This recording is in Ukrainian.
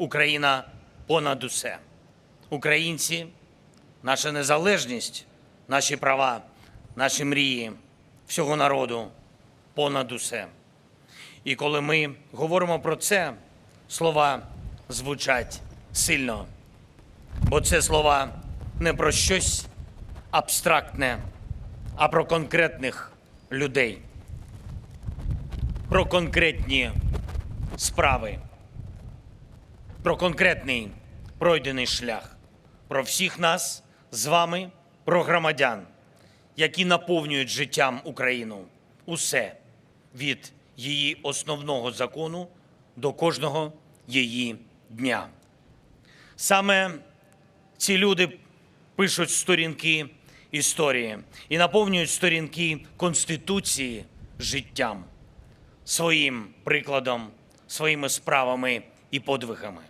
Україна понад усе. Українці, наша незалежність, наші права, наші мрії, всього народу понад усе. І коли ми говоримо про це, слова звучать сильно, бо це слова не про щось абстрактне, а про конкретних людей, про конкретні справи, про конкретний пройдений шлях, про всіх нас з вами, про громадян, які наповнюють життям Україну усе від її основного закону до кожного її дня. Саме ці люди пишуть сторінки історії і наповнюють сторінки Конституції життям, своїм прикладом, своїми справами і подвигами.